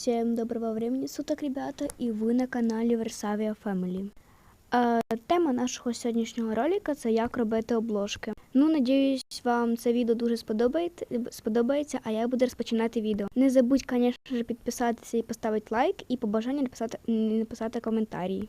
Всем доброго времени суток, ребята, і ви на каналі Versavia Family. Е, тема нашого сьогоднішнього ролика це як робити обложки. Ну, надіюсь, вам це відео дуже сподобається, сподобається, а я буду розпочинати відео. Не забудь, звісно підписатися і поставити лайк, і по бажанню написати, написати коментарі.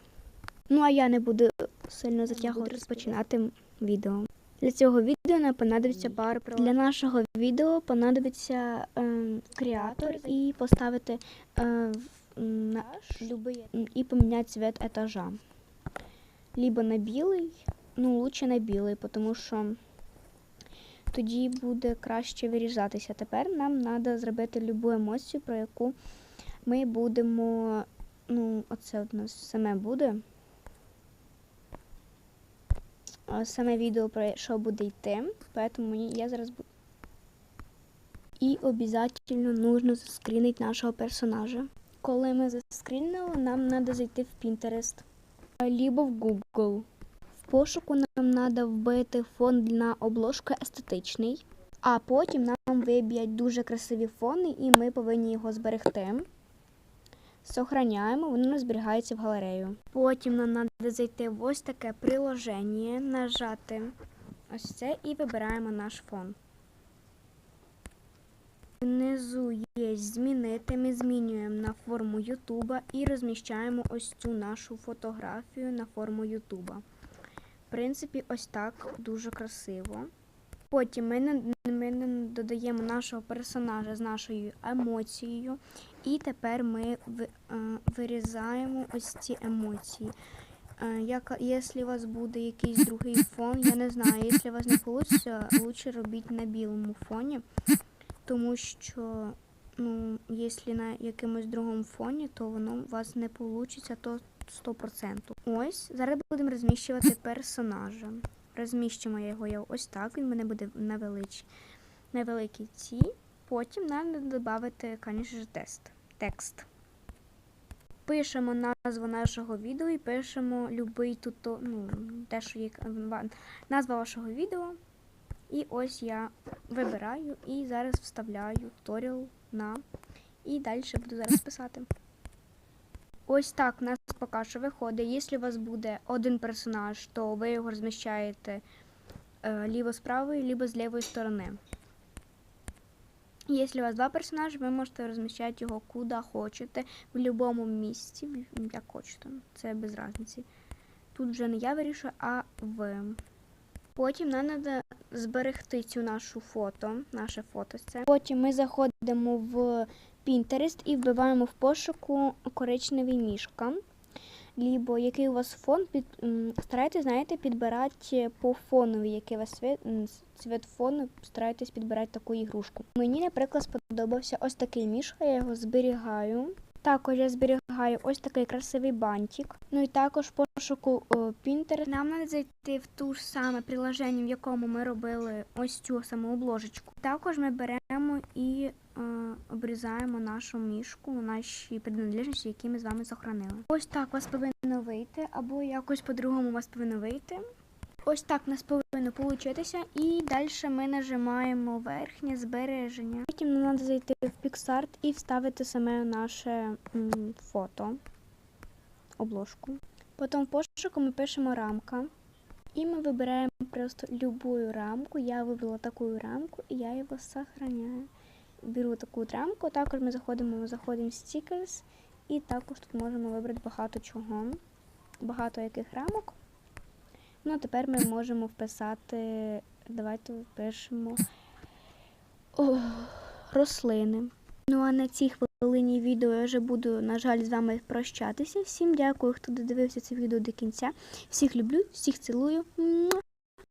Ну, а я не буду сильно затягувати розпочинати відео. Для цього відео нам понадобиться пара приладів. Для нашого відео понадобиться е, креатор і поставити е, в- наш любий і поміняти цвет етажа. Либо на білий, ну лучше на білий, тому що тоді буде краще вирізатися. Тепер нам треба зробити любу емоцію, про яку ми будемо. Ну, оце у нас саме буде. Саме відео про що буде йти, поэтому я зараз буду. І обов'язково нужно заскрінити нашого персонажа. Коли ми заскрінили, нам треба зайти в Pinterest, либо в Google. В пошуку нам треба вбити фон на обложку естетичний, а потім нам виб'ять дуже красиві фони, і ми повинні його зберегти. Сохраняємо, воно зберігається в галерею. Потім нам треба зайти в ось таке приложення, нажати ось це і вибираємо наш фон. Внизу є змінити. Ми змінюємо на форму Ютуба і розміщаємо ось цю нашу фотографію на форму Ютуба. В принципі, ось так дуже красиво. Потім ми, ми додаємо нашого персонажа з нашою емоцією. І тепер ми е, вирізаємо ось ці емоції. Е, Як, якщо у вас буде якийсь другий фон, я не знаю, якщо у вас не вийде, лучше робіть на білому фоні, тому що ну, якщо на якомусь другому фоні, то воно у вас не вийде, то 100%. Ось, зараз будемо розміщувати персонажа. Розміщимо його ось так, він мене буде на, велич, на великій ці. Потім нам додати, тест, текст. Пишемо назву нашого відео і пишемо любий тут, ну, те, що є назва вашого відео. І ось я вибираю і зараз вставляю туторіал на. І далі буду зараз писати. Ось так у нас поки що виходить. Якщо у вас буде один персонаж, то ви його розміщаєте е, ліво з правої, либо з лівої сторони. Якщо у вас два персонажі, ви можете розміщати його куди хочете, в будь-якому місці, як хочете. Це без різниці. Тут вже не я вирішую, а ви. Потім нам треба зберегти цю нашу фото, наше фото. Це. Потім ми заходимо в Pinterest і вбиваємо в пошуку коричневий мішка. Лібо який у вас фон, під, старайтесь, знаєте, підбирати по фонові, який у вас цвіт цвет фону, старайтесь підбирати таку ігрушку. Мені, наприклад, сподобався ось такий мішка, я його зберігаю. Також я зберігаю ось такий красивий бантик. Ну і також пошуку о, Pinterest. Нам треба зайти в ту ж саме приложення, в якому ми робили ось цю саму обложечку. Також ми беремо і е, обрізаємо нашу мішку, наші принадлежності, які ми з вами сохранили. Ось так вас повинно вийти, або якось по-другому вас повинно вийти. Ось так у нас повинно получитися. І далі ми нажимаємо верхнє збереження. Потім нам треба зайти в PixArt і вставити саме наше фото, обложку. Потім в пошуку ми пишемо рамка. І ми вибираємо просто любую рамку. Я вибрала таку рамку і я його сохраняю. Беру таку рамку, також ми заходимо, заходимо в Stickers, і також тут можемо вибрати багато чого, багато яких рамок. Ну, а тепер ми можемо вписати, давайте впишемо о, рослини. Ну а на цій хвилині відео я вже буду, на жаль, з вами прощатися. Всім дякую, хто додивився це відео до кінця. Всіх люблю, всіх цілую.